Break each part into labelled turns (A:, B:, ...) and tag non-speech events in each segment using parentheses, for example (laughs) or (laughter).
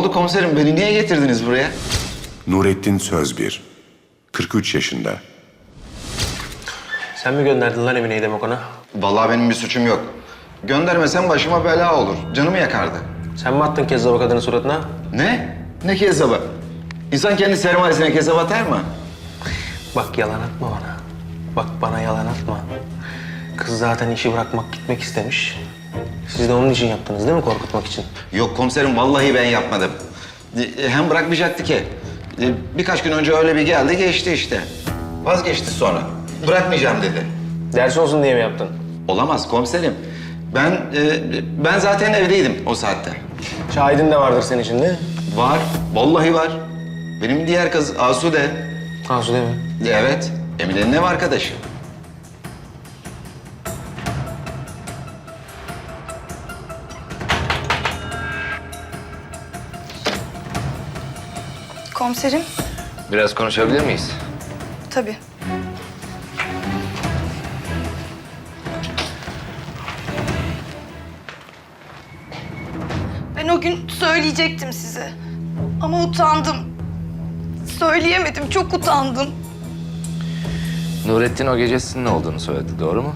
A: oldu komiserim? Beni niye getirdiniz buraya?
B: Nurettin Sözbir, 43 yaşında.
C: Sen mi gönderdin lan Emine'yi demek ona?
A: Vallahi benim bir suçum yok. Göndermesem başıma bela olur. Canımı yakardı.
C: Sen mi attın kezzaba kadının suratına?
A: Ne? Ne kezzabı? İnsan kendi sermayesine kezzap atar mı?
C: Bak yalan atma bana. Bak bana yalan atma. Kız zaten işi bırakmak gitmek istemiş. Siz de onun için yaptınız değil mi korkutmak için?
A: Yok komiserim vallahi ben yapmadım. E, Hem bırakmayacaktı ki. E, Birkaç gün önce öyle bir geldi geçti işte. Vazgeçti sonra. Bırakmayacağım dedi.
C: Ders olsun diye mi yaptın?
A: Olamaz komiserim. Ben e, ben zaten evdeydim o saatte.
C: Şahidin de vardır senin şimdi.
A: Var. Vallahi var. Benim diğer kız Asude.
C: Asude mi?
A: Evet. Emine'nin ev arkadaşı.
D: Komiserim,
E: Biraz konuşabilir miyiz?
D: tabii. Ben o gün söyleyecektim size. Ama utandım. Söyleyemedim, çok utandım.
E: Nurettin o gece sizin olduğunu söyledi, doğru mu?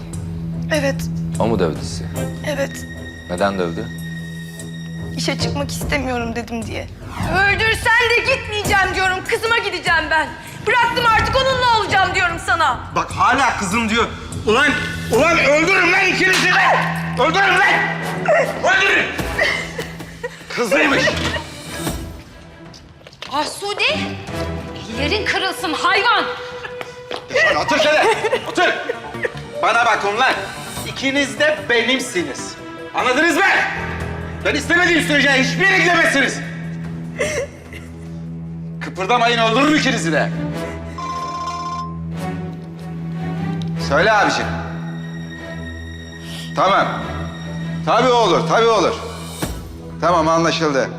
D: Evet,
E: O mu dövdü sizi?
D: evet.
E: Neden dövdü?
D: İşe çıkmak istemiyorum dedim diye. Öldürsen de gitmeyeceğim diyorum. Kızıma gideceğim ben. Bıraktım artık onunla olacağım diyorum sana.
F: Bak hala kızım diyor. Ulan, ulan öldürün lan ikinizi de. Öldürün lan. Öldürün. Kızıymış.
G: Asude! Ellerin kırılsın hayvan!
F: Lan otur şöyle. Otur. Bana bakın lan. İkiniz de benimsiniz. Anladınız mı? Ben istemediğim sürece hiçbir yere gidemezsiniz. Kıpırdamayın öldürürüm ikinizi de.
A: Söyle abiciğim. Tamam. Tabii olur, tabii olur. Tamam anlaşıldı.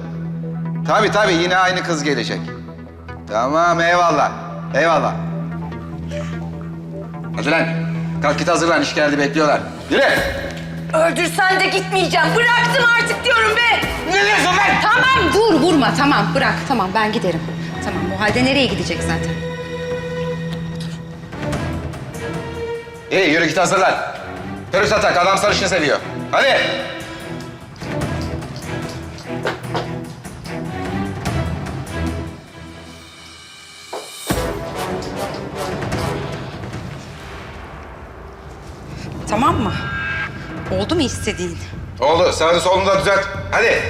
A: Tabii tabii yine aynı kız gelecek. Tamam eyvallah. Eyvallah. Hadi lan. Kalk git hazırlan iş geldi bekliyorlar. Yürü.
D: Öldürsen de gitmeyeceğim. Bıraktım artık diyorum be.
F: Ne diyorsun lan?
G: Tamam dur vurma tamam bırak tamam ben giderim. Tamam bu halde nereye gidecek zaten?
A: İyi yürü git hazırlan. Terörist atak adam sarışını seviyor. Hadi.
G: Tamam mı? Oldu mu istediğin?
A: Oldu. Sağını solunu da düzelt. Hadi.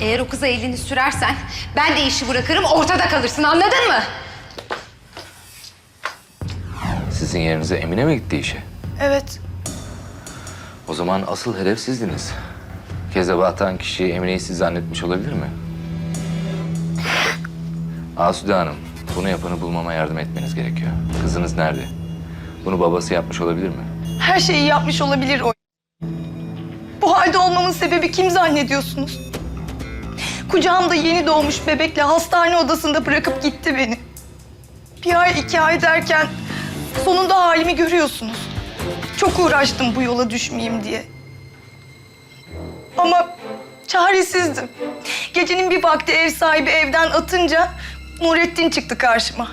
G: Eğer o kıza elini sürersen ben de işi bırakırım ortada kalırsın anladın mı?
E: Sizin yerinize Emine mi gitti işe?
D: Evet,
E: O zaman asıl hedef sizdiniz. Kezaba atan kişi Emine'yi siz zannetmiş olabilir mi? (laughs) Asude Hanım, bunu yapanı bulmama yardım etmeniz gerekiyor. Kızınız nerede? Bunu babası yapmış olabilir mi?
D: her şeyi yapmış olabilir o. Bu halde olmamın sebebi kim zannediyorsunuz? Kucağımda yeni doğmuş bebekle hastane odasında bırakıp gitti beni. Bir ay iki ay derken sonunda halimi görüyorsunuz. Çok uğraştım bu yola düşmeyeyim diye. Ama çaresizdim. Gecenin bir vakti ev sahibi evden atınca Nurettin çıktı karşıma.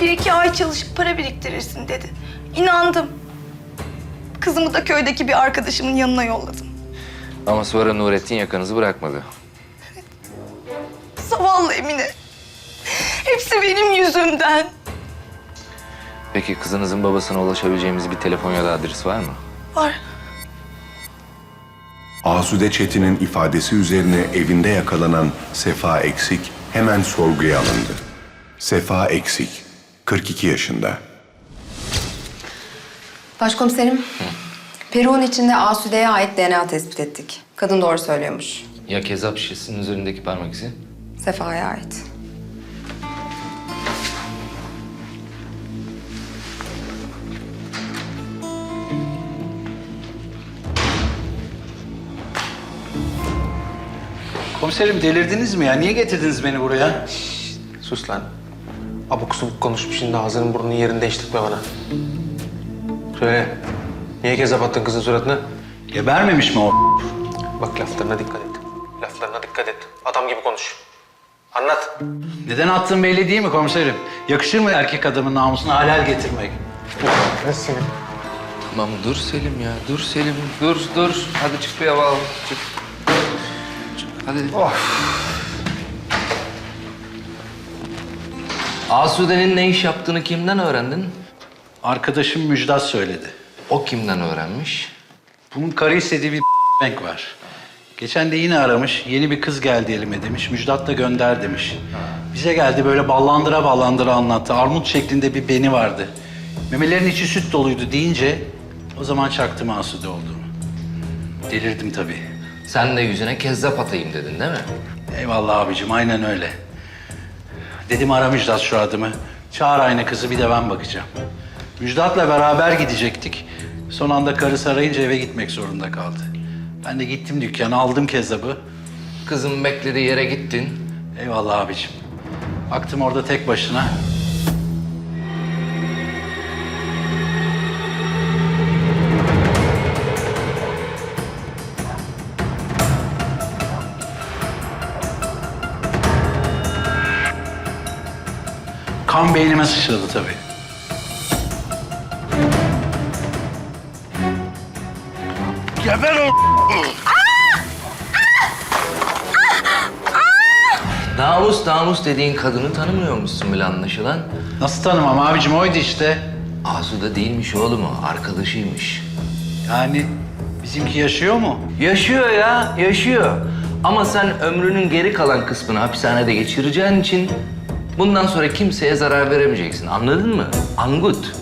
D: Bir iki ay çalışıp para biriktirirsin dedi. İnandım. Kızımı da köydeki bir arkadaşımın yanına yolladım.
E: Ama sonra Nurettin yakanızı bırakmadı.
D: Zavallı Emine. Hepsi benim yüzümden.
E: Peki kızınızın babasına ulaşabileceğimiz bir telefon ya da adres var mı?
D: Var.
B: Asude Çetin'in ifadesi üzerine evinde yakalanan Sefa Eksik hemen sorguya alındı. Sefa Eksik, 42 yaşında.
H: Başkomiserim, Peru'nun içinde Asude'ye ait DNA tespit ettik. Kadın doğru söylüyormuş.
E: Ya kezap şişesinin üzerindeki parmak izi?
H: Sefa'ya ait.
F: Komiserim delirdiniz mi ya? Niye getirdiniz beni buraya?
C: Sus lan. Abuk subuk konuşup şimdi ağzının burnunun yerini değiştirme bana. Söyle. Niye kezzap attın kızın suratına?
F: Gebermemiş mi o?
C: Bak laflarına dikkat et. Laflarına dikkat et. Adam gibi konuş. Anlat.
I: Neden attığın belli değil mi komiserim? Yakışır mı erkek adamın namusuna halal getirmek?
E: Tamam dur Selim ya. Dur Selim. Dur dur. Hadi çık bir hava al. Çık. Çık. Hadi. Asude'nin ne iş yaptığını kimden öğrendin?
I: Arkadaşım Müjdat söyledi.
E: O kimden öğrenmiş?
I: Bunun karı istediği bir (laughs) bank var. Geçen de yine aramış. Yeni bir kız geldi elime demiş. Müjdat da gönder demiş. Bize geldi böyle ballandıra ballandıra anlattı. Armut şeklinde bir beni vardı. Memelerin içi süt doluydu deyince o zaman çaktım Asude olduğumu. Delirdim tabii.
E: Sen de yüzüne kezzap atayım dedin değil mi?
I: Eyvallah abicim aynen öyle. Dedim ara Müjdat şu adımı. Çağır aynı kızı bir de ben bakacağım. Müjdat'la beraber gidecektik. Son anda karısı arayınca eve gitmek zorunda kaldı. Ben de gittim dükkana aldım kezzabı.
E: Kızın beklediği yere gittin.
I: Eyvallah abicim. Baktım orada tek başına. Kan beynime sıçradı tabii. Geber o...
E: Namus namus dediğin kadını tanımıyor musun bile anlaşılan?
I: Nasıl tanımam abicim oydu işte.
E: Asude değilmiş oğlum o. Arkadaşıymış.
I: Yani bizimki yaşıyor mu?
E: Yaşıyor ya, yaşıyor. Ama sen ömrünün geri kalan kısmını hapishanede geçireceğin için bundan sonra kimseye zarar veremeyeceksin. Anladın mı? Angut.